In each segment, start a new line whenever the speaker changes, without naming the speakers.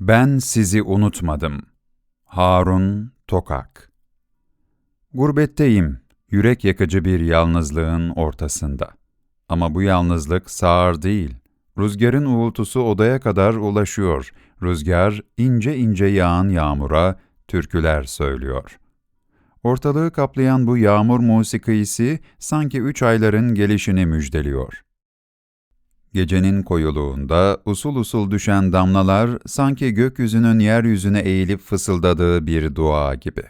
Ben sizi unutmadım. Harun Tokak Gurbetteyim, yürek yakıcı bir yalnızlığın ortasında. Ama bu yalnızlık sağır değil. Rüzgarın uğultusu odaya kadar ulaşıyor. Rüzgar ince ince yağan yağmura türküler söylüyor. Ortalığı kaplayan bu yağmur musikisi sanki üç ayların gelişini müjdeliyor. Gecenin koyuluğunda usul usul düşen damlalar sanki gökyüzünün yeryüzüne eğilip fısıldadığı bir dua gibi.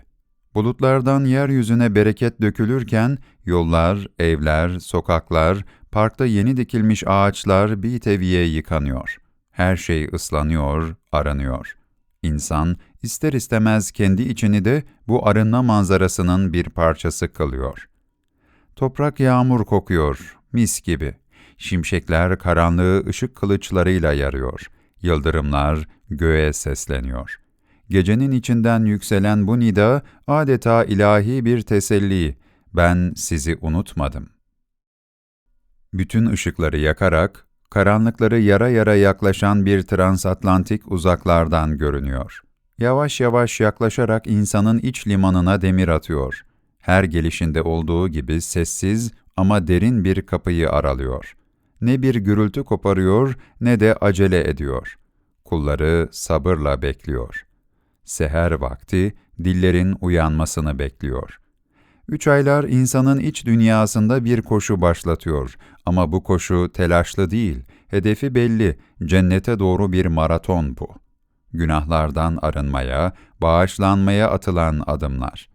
Bulutlardan yeryüzüne bereket dökülürken yollar, evler, sokaklar, parkta yeni dikilmiş ağaçlar bir teviye yıkanıyor. Her şey ıslanıyor, aranıyor. İnsan ister istemez kendi içini de bu arınma manzarasının bir parçası kılıyor. Toprak yağmur kokuyor, mis gibi. Şimşekler karanlığı ışık kılıçlarıyla yarıyor. Yıldırımlar göğe sesleniyor. Gecenin içinden yükselen bu nida adeta ilahi bir teselli. Ben sizi unutmadım. Bütün ışıkları yakarak, karanlıkları yara yara yaklaşan bir transatlantik uzaklardan görünüyor. Yavaş yavaş yaklaşarak insanın iç limanına demir atıyor. Her gelişinde olduğu gibi sessiz ama derin bir kapıyı aralıyor ne bir gürültü koparıyor ne de acele ediyor. Kulları sabırla bekliyor. Seher vakti dillerin uyanmasını bekliyor. Üç aylar insanın iç dünyasında bir koşu başlatıyor ama bu koşu telaşlı değil, hedefi belli, cennete doğru bir maraton bu. Günahlardan arınmaya, bağışlanmaya atılan adımlar.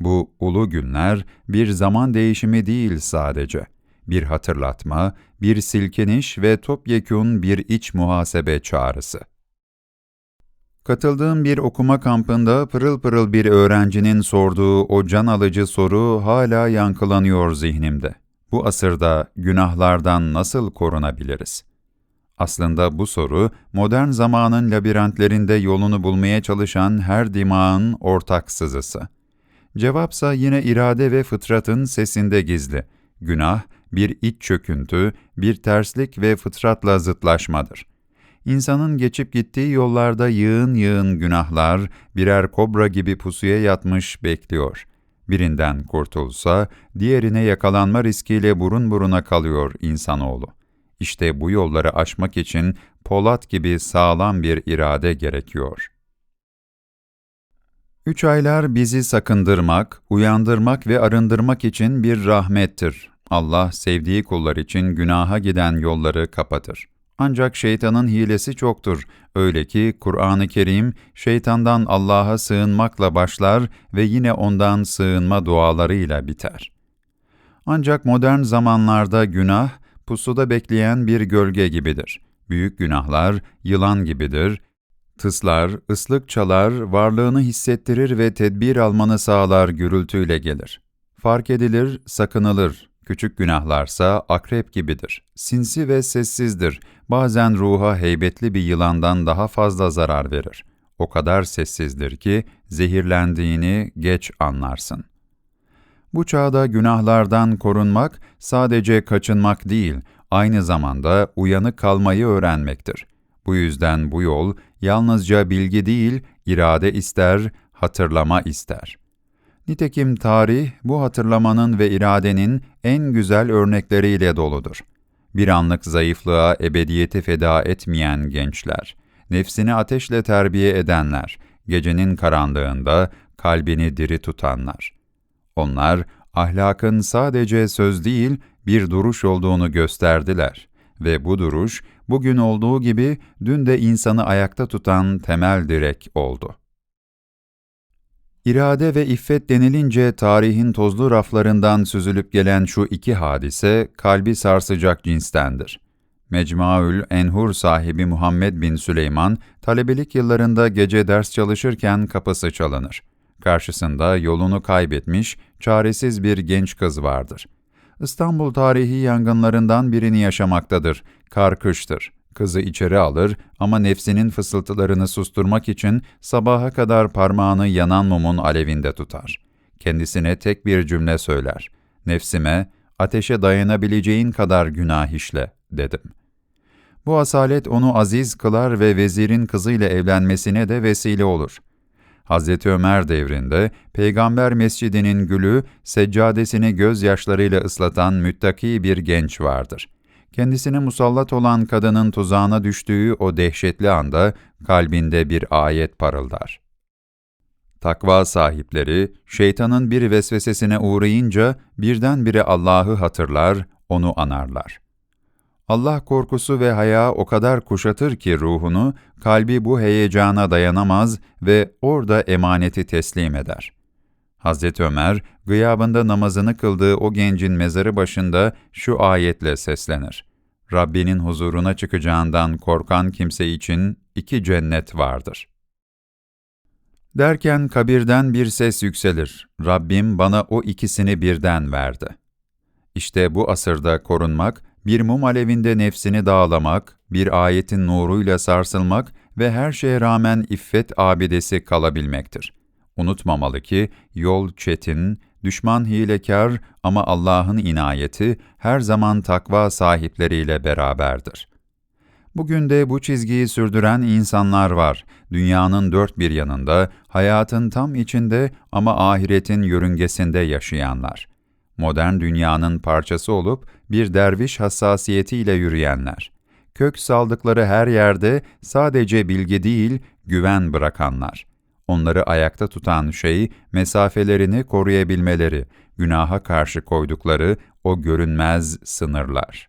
Bu ulu günler bir zaman değişimi değil sadece bir hatırlatma, bir silkeniş ve topyekun bir iç muhasebe çağrısı. Katıldığım bir okuma kampında pırıl pırıl bir öğrencinin sorduğu o can alıcı soru hala yankılanıyor zihnimde. Bu asırda günahlardan nasıl korunabiliriz? Aslında bu soru, modern zamanın labirentlerinde yolunu bulmaya çalışan her dimağın ortak sızısı. Cevapsa yine irade ve fıtratın sesinde gizli. Günah, bir iç çöküntü, bir terslik ve fıtratla zıtlaşmadır. İnsanın geçip gittiği yollarda yığın yığın günahlar, birer kobra gibi pusuya yatmış bekliyor. Birinden kurtulsa, diğerine yakalanma riskiyle burun buruna kalıyor insanoğlu. İşte bu yolları aşmak için Polat gibi sağlam bir irade gerekiyor. Üç aylar bizi sakındırmak, uyandırmak ve arındırmak için bir rahmettir. Allah sevdiği kullar için günaha giden yolları kapatır. Ancak şeytanın hilesi çoktur. Öyle ki Kur'an-ı Kerim şeytandan Allah'a sığınmakla başlar ve yine ondan sığınma dualarıyla biter. Ancak modern zamanlarda günah pusuda bekleyen bir gölge gibidir. Büyük günahlar yılan gibidir. Tıslar, ıslık çalar, varlığını hissettirir ve tedbir almanı sağlar gürültüyle gelir. Fark edilir, sakınılır, Küçük günahlarsa akrep gibidir. Sinsi ve sessizdir. Bazen ruha heybetli bir yılandan daha fazla zarar verir. O kadar sessizdir ki zehirlendiğini geç anlarsın. Bu çağda günahlardan korunmak sadece kaçınmak değil, aynı zamanda uyanık kalmayı öğrenmektir. Bu yüzden bu yol yalnızca bilgi değil, irade ister, hatırlama ister.'' Nitekim tarih bu hatırlamanın ve iradenin en güzel örnekleriyle doludur. Bir anlık zayıflığa ebediyeti feda etmeyen gençler, nefsini ateşle terbiye edenler, gecenin karanlığında kalbini diri tutanlar. Onlar, ahlakın sadece söz değil, bir duruş olduğunu gösterdiler ve bu duruş, bugün olduğu gibi dün de insanı ayakta tutan temel direk oldu.'' İrade ve iffet denilince tarihin tozlu raflarından süzülüp gelen şu iki hadise kalbi sarsacak cinstendir. Mecmuaül Enhur sahibi Muhammed bin Süleyman, talebelik yıllarında gece ders çalışırken kapısı çalınır. Karşısında yolunu kaybetmiş, çaresiz bir genç kız vardır. İstanbul tarihi yangınlarından birini yaşamaktadır. Kar kıştır. Kızı içeri alır ama nefsinin fısıltılarını susturmak için sabaha kadar parmağını yanan mumun alevinde tutar. Kendisine tek bir cümle söyler. Nefsime, ateşe dayanabileceğin kadar günah işle, dedim. Bu asalet onu aziz kılar ve vezirin kızıyla evlenmesine de vesile olur. Hazreti Ömer devrinde Peygamber Mescidinin gülü seccadesini gözyaşlarıyla ıslatan müttaki bir genç vardır. Kendisine musallat olan kadının tuzağına düştüğü o dehşetli anda kalbinde bir ayet parıldar. Takva sahipleri, şeytanın bir vesvesesine uğrayınca birdenbire Allah'ı hatırlar, onu anarlar. Allah korkusu ve haya o kadar kuşatır ki ruhunu, kalbi bu heyecana dayanamaz ve orada emaneti teslim eder. Hazreti Ömer, gıyabında namazını kıldığı o gencin mezarı başında şu ayetle seslenir. Rabbinin huzuruna çıkacağından korkan kimse için iki cennet vardır. Derken kabirden bir ses yükselir. Rabbim bana o ikisini birden verdi. İşte bu asırda korunmak, bir mum alevinde nefsini dağlamak, bir ayetin nuruyla sarsılmak ve her şeye rağmen iffet abidesi kalabilmektir. Unutmamalı ki yol çetin, düşman hilekar ama Allah'ın inayeti her zaman takva sahipleriyle beraberdir. Bugün de bu çizgiyi sürdüren insanlar var. Dünyanın dört bir yanında, hayatın tam içinde ama ahiretin yörüngesinde yaşayanlar modern dünyanın parçası olup bir derviş hassasiyetiyle yürüyenler. Kök saldıkları her yerde sadece bilgi değil, güven bırakanlar. Onları ayakta tutan şey, mesafelerini koruyabilmeleri, günaha karşı koydukları o görünmez sınırlar.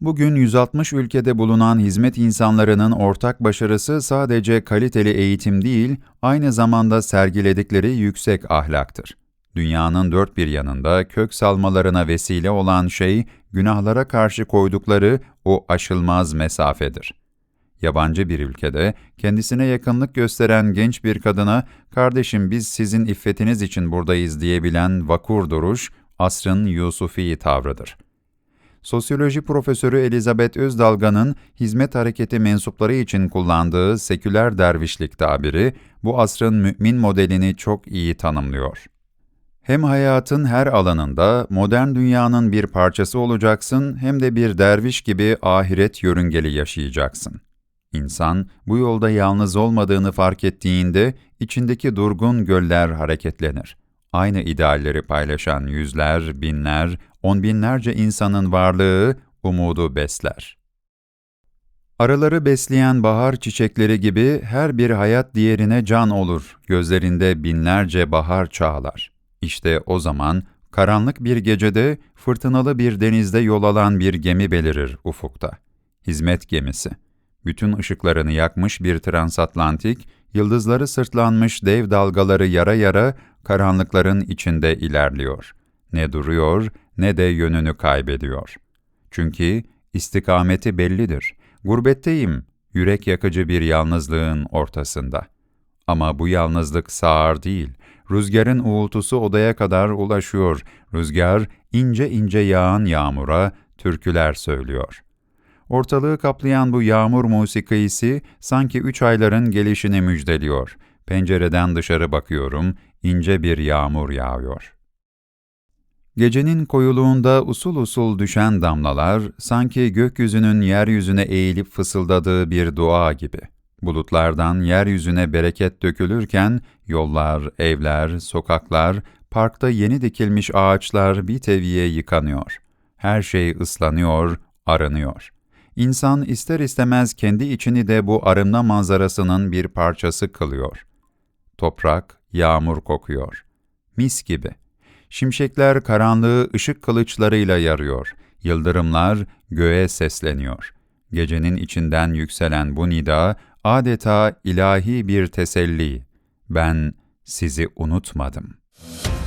Bugün 160 ülkede bulunan hizmet insanlarının ortak başarısı sadece kaliteli eğitim değil, aynı zamanda sergiledikleri yüksek ahlaktır. Dünyanın dört bir yanında kök salmalarına vesile olan şey, günahlara karşı koydukları o aşılmaz mesafedir. Yabancı bir ülkede kendisine yakınlık gösteren genç bir kadına, ''Kardeşim biz sizin iffetiniz için buradayız.'' diyebilen vakur duruş, asrın Yusufi tavrıdır. Sosyoloji profesörü Elizabeth Özdalga'nın hizmet hareketi mensupları için kullandığı seküler dervişlik tabiri, bu asrın mümin modelini çok iyi tanımlıyor. Hem hayatın her alanında modern dünyanın bir parçası olacaksın hem de bir derviş gibi ahiret yörüngeli yaşayacaksın. İnsan bu yolda yalnız olmadığını fark ettiğinde içindeki durgun göller hareketlenir. Aynı idealleri paylaşan yüzler, binler, on binlerce insanın varlığı umudu besler. Arıları besleyen bahar çiçekleri gibi her bir hayat diğerine can olur, gözlerinde binlerce bahar çağlar. İşte o zaman karanlık bir gecede fırtınalı bir denizde yol alan bir gemi belirir ufukta. Hizmet gemisi. Bütün ışıklarını yakmış bir transatlantik, yıldızları sırtlanmış dev dalgaları yara yara karanlıkların içinde ilerliyor. Ne duruyor ne de yönünü kaybediyor. Çünkü istikameti bellidir. Gurbetteyim, yürek yakıcı bir yalnızlığın ortasında. Ama bu yalnızlık sağır değil, Rüzgarın uğultusu odaya kadar ulaşıyor. Rüzgar ince ince yağan yağmura türküler söylüyor. Ortalığı kaplayan bu yağmur musikisi sanki üç ayların gelişini müjdeliyor. Pencereden dışarı bakıyorum, ince bir yağmur yağıyor. Gecenin koyuluğunda usul usul düşen damlalar, sanki gökyüzünün yeryüzüne eğilip fısıldadığı bir dua gibi.'' Bulutlardan yeryüzüne bereket dökülürken, yollar, evler, sokaklar, parkta yeni dikilmiş ağaçlar bir teviye yıkanıyor. Her şey ıslanıyor, arınıyor. İnsan ister istemez kendi içini de bu arınma manzarasının bir parçası kılıyor. Toprak, yağmur kokuyor. Mis gibi. Şimşekler karanlığı ışık kılıçlarıyla yarıyor. Yıldırımlar göğe sesleniyor. Gecenin içinden yükselen bu nida, adeta ilahi bir teselli. Ben sizi unutmadım.''